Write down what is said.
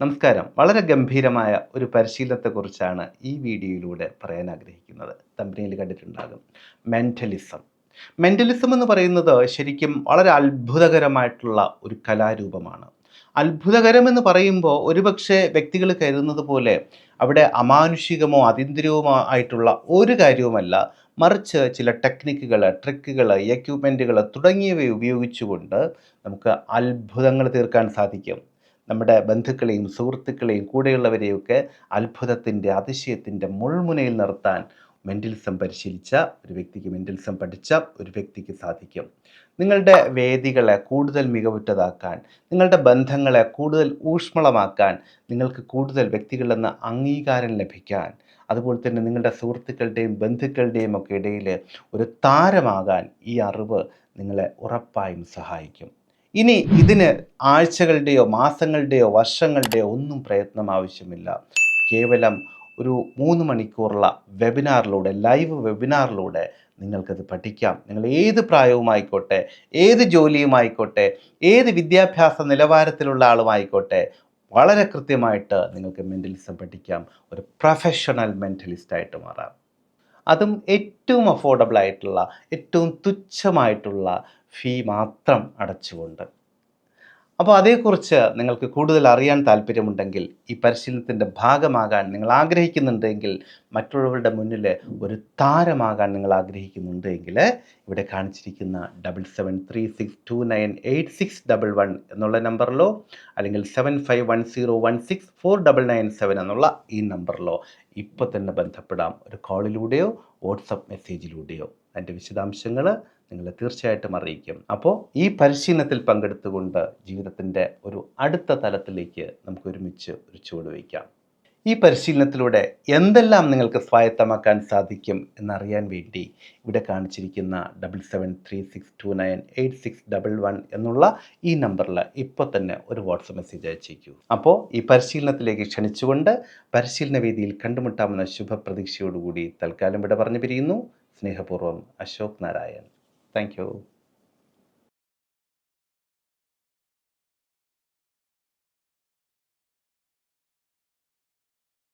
നമസ്കാരം. വളരെ ഗംഭീരമായ ഒരു പരിശീലനത്തെക്കുറിച്ചാണ് ഈ വീഡിയോയിലൂടെ പറയാൻ ആഗ്രഹിക്കുന്നത്. തമ്പനിയിൽ കണ്ടിട്ടുണ്ടാകും. മെന്റലിസം മെന്റലിസം എന്ന് പറയുന്നത് ശരിക്കും വളരെ അത്ഭുതകരമായിട്ടുള്ള ഒരു കലാരൂപമാണ്. അത്ഭുതകരമെന്ന് പറയുമ്പോൾ ഒരുപക്ഷെ വ്യക്തികൾ കരുതുന്നത് പോലെ അവിടെ അമാനുഷികമോ അതീന്ദ്രിയവുമോ ആയിട്ടുള്ള ഒരു കാര്യവുമല്ല. മറിച്ച് ചില ടെക്നിക്കുകൾ ട്രിക്കുകൾ എക്യുപ്മെന്റുകൾ തുടങ്ങിയവ ഉപയോഗിച്ചുകൊണ്ട് നമുക്ക് അത്ഭുതങ്ങൾ തീർക്കാൻ സാധിക്കും. നമ്മുടെ ബന്ധുക്കളെയും സുഹൃത്തുക്കളെയും കൂടെയുള്ളവരെയൊക്കെ അത്ഭുതത്തിന്റെ അതിശയത്തിന്റെ മുൾമുനയിൽ നിർത്താൻ മെന്റലിസം പരിശീലിച്ച ഒരു വ്യക്തിക്ക് മെന്റലിസം പഠിച്ച ഒരു വ്യക്തിക്ക് സാധിക്കും. നിങ്ങളുടെ വേദികളെ കൂടുതൽ മികവുറ്റതാക്കാൻ നിങ്ങളുടെ ബന്ധങ്ങളെ കൂടുതൽ ഊഷ്മളമാക്കാൻ നിങ്ങൾക്ക് കൂടുതൽ വ്യക്തികളിൽ നിന്ന് അംഗീകാരം ലഭിക്കാൻ അതുപോലെ തന്നെ നിങ്ങളുടെ സുഹൃത്തുക്കളുടെയും ബന്ധുക്കളുടെയും ഒക്കെ ഇടയിൽ ഒരു താരമാകാൻ ഈ അറിവ് നിങ്ങളെ ഉറപ്പായും സഹായിക്കും. ഇനി ഇതിന് ആഴ്ചകളുടെയോ മാസങ്ങളുടെയോ വർഷങ്ങളുടെയോ ഒന്നും പ്രയത്നം ആവശ്യമില്ല. കേവലം ഒരു മൂന്ന് മണിക്കൂറുള്ള വെബിനാറിലൂടെ ലൈവ് വെബിനാറിലൂടെ നിങ്ങൾക്കത് പഠിക്കാം. നിങ്ങൾ ഏത് പ്രായവുമായിക്കോട്ടെ ഏത് ജോലിയുമായിക്കോട്ടെ ഏത് വിദ്യാഭ്യാസ നിലവാരത്തിലുള്ള ആളുമായിക്കോട്ടെ വളരെ കൃത്യമായിട്ട് നിങ്ങൾക്ക് മെന്റലിസം പഠിക്കാം. ഒരു പ്രൊഫഷണൽ മെന്റലിസ്റ്റായിട്ട് മാറാം. അതും ഏറ്റവും അഫോർഡബിൾ ആയിട്ടുള്ള ഏറ്റവും തുച്ഛമായിട്ടുള്ള ഫീ മാത്രം അടച്ചുകൊണ്ട്. അപ്പോൾ അതേക്കുറിച്ച് നിങ്ങൾക്ക് കൂടുതൽ അറിയാൻ താല്പര്യമുണ്ടെങ്കിൽ ഈ പരിശീലനത്തിന്റെ ഭാഗമാകാൻ നിങ്ങൾ ആഗ്രഹിക്കുന്നുണ്ടെങ്കിൽ മറ്റുള്ളവരുടെ മുന്നിൽ ഒരു താരമാകാൻ നിങ്ങൾ ആഗ്രഹിക്കുന്നുണ്ടെങ്കിൽ ഇവിടെ കാണിച്ചിരിക്കുന്ന double seven three six two nine eight six double one എന്നുള്ള നമ്പറിലോ അല്ലെങ്കിൽ seven five one zero one six four double nine seven എന്നുള്ള ഈ നമ്പറിലോ ഇപ്പോൾ തന്നെ ബന്ധപ്പെടാം. ഒരു കോളിലൂടെയോ വാട്സപ്പ് മെസ്സേജിലൂടെയോ അതിന്റെ വിശദാംശങ്ങൾ നിങ്ങളെ തീർച്ചയായിട്ടും അറിയിക്കും. അപ്പോൾ ഈ പരിശീലനത്തിൽ പങ്കെടുത്തുകൊണ്ട് ജീവിതത്തിന്റെ ഒരു അടുത്ത തലത്തിലേക്ക് നമുക്ക് ഒരുമിച്ച് ഒരു ചുവട് വയ്ക്കാം. ഈ പരിശീലനത്തിലൂടെ എന്തെല്ലാം നിങ്ങൾക്ക് സ്വായത്തമാക്കാൻ സാധിക്കും എന്നറിയാൻ വേണ്ടി ഇവിടെ കാണിച്ചിരിക്കുന്ന double seven three six two nine eight six double one എന്നുള്ള ഈ നമ്പറിൽ ഇപ്പോൾ തന്നെ ഒരു വാട്സപ്പ് മെസ്സേജ് അയച്ചേക്കൂ. അപ്പോൾ ഈ പരിശീലനത്തിലേക്ക് ക്ഷണിച്ചുകൊണ്ട് പരിശീലന വേദിയിൽ കണ്ടുമുട്ടാമെന്ന ശുഭപ്രതീക്ഷയോടുകൂടി തൽക്കാലം ഇവിടെ പറഞ്ഞു പിരിയുന്നു സ്നേഹപൂർവം അശോക് നാരായൺ. താങ്ക്